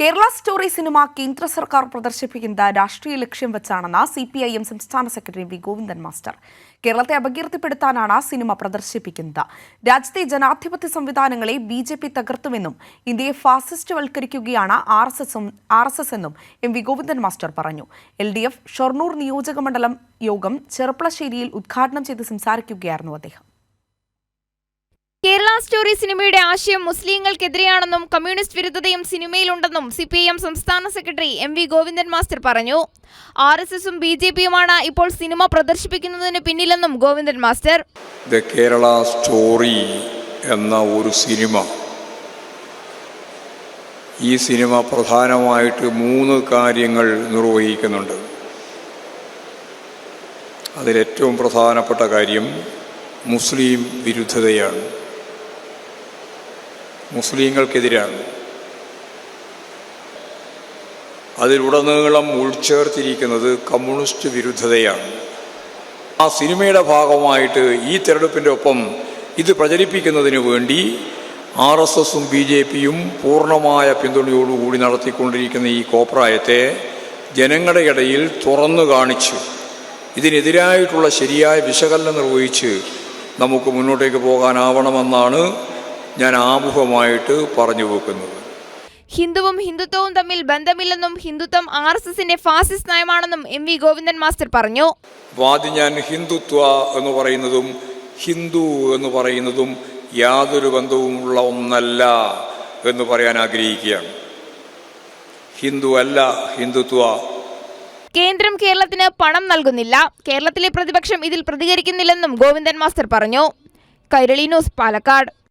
Kerala story cinema കേന്ദ്ര സർക്കാർ പ്രദർശിപ്പിക്കുന്നത് രാഷ്ട്രീയ ലക്ഷ്യം വെച്ചാണെന്ന് സി പി ഐ എം സംസ്ഥാന സെക്രട്ടറി വി ഗോവിന്ദൻ മാസ്റ്റർ. കേരളത്തെ അപകീർത്തിപ്പെടുത്താനാണ് സിനിമ പ്രദർശിപ്പിക്കുന്നത്. രാജ്യത്തെ ജനാധിപത്യ സംവിധാനങ്ങളെ ബി ജെ പി തകർത്തുവെന്നും ഇന്ത്യയെ ഫാസിസ്റ്റ് വൽക്കരിക്കുകയാണ് ആർ എസ് എസും എന്നും എം വി ഗോവിന്ദൻ മാസ്റ്റർ പറഞ്ഞു. എൽ ഡി എഫ് ഷൊർണൂർ നിയോജക മണ്ഡലം യോഗം ചെറുപ്പളശ്ശേരിയിൽ ഉദ്ഘാടനം ചെയ്ത് സംസാരിക്കുകയായിരുന്നു അദ്ദേഹം. സ്റ്റോറി സിനിമയുടെ ആശയം മുസ്ലിങ്ങൾക്കെതിരെയാണെന്നും കമ്മ്യൂണിസ്റ്റ് വിരുദ്ധതയും സിനിമയിലുണ്ടെന്നും സി പി എം സംസ്ഥാന secretary M V Govindan master പറഞ്ഞു. ആർ എസ് എസും ബി ജെ പിയുമാണ് ഇപ്പോൾ സിനിമ പ്രദർശിപ്പിക്കുന്നതിന് പിന്നിലെന്നും Govindan master. The Kerala story എന്ന ഒരു സിനിമ. ഈ സിനിമ പ്രധാനമായിട്ട് മൂന്ന് കാര്യങ്ങൾ നിർവഹിക്കുന്നുണ്ട്. അതിലേറ്റവും പ്രധാനപ്പെട്ട കാര്യം മുസ്ലിം വിരുദ്ധതയാണ്. മുസ്ലിങ്ങൾക്കെതിരാണ്. അതിലുടനീളം ഉൾച്ചേർത്തിരിക്കുന്നത് കമ്മ്യൂണിസ്റ്റ് വിരുദ്ധതയാണ്. ആ സിനിമയുടെ ഭാഗമായിട്ട് ഈ തെരഞ്ഞെടുപ്പിന്റെ ഒപ്പം ഇത് പ്രചരിപ്പിക്കുന്നതിന് വേണ്ടി ആർ എസ് എസും ബി ജെ പിയും പൂർണമായ പിന്തുണയോടുകൂടി നടത്തിക്കൊണ്ടിരിക്കുന്ന ഈ കോപ്രായത്തെ ജനങ്ങളുടെ ഇടയിൽ തുറന്നു കാണിച്ചു ഇതിനെതിരായിട്ടുള്ള ശരിയായ വിശകലനം നിർവഹിച്ച് നമുക്ക് മുന്നോട്ടേക്ക് പോകാനാവണമെന്നാണ് ഞാൻ ആമുഖമായിട്ട് പറഞ്ഞു വെക്കുന്നത്. ഹിന്ദുവും ഹിന്ദുത്വവും തമ്മിൽ ബന്ധമില്ലെന്നും ഹിന്ദുത്വം ആർ എസ് എസിന്റെ ഫാസിസ്റ്റ് നയമാണെന്നും എം വി ഗോവിന്ദൻ മാസ്റ്റർ പറഞ്ഞു. വാദി ആദ്യം ഞാൻ ഹിന്ദുത്വ എന്ന് പറയുന്നതും ഹിന്ദു എന്ന് പറയുന്നതും യാതൊരു ബന്ധവുമുള്ള ഒന്നല്ല എന്ന് പറയാൻ ആഗ്രഹിക്കുകയാണ്. ഹിന്ദു അല്ല ഹിന്ദുത്വ. കേന്ദ്രം കേരളത്തിന് പണം നൽകുന്നില്ല. കേരളത്തിലെ പ്രതിപക്ഷം ഇതിൽ പ്രതികരിക്കുന്നില്ലെന്നും ഗോവിന്ദൻ മാസ്റ്റർ പറഞ്ഞു. കൈരളി ന്യൂസ് പാലക്കാട്.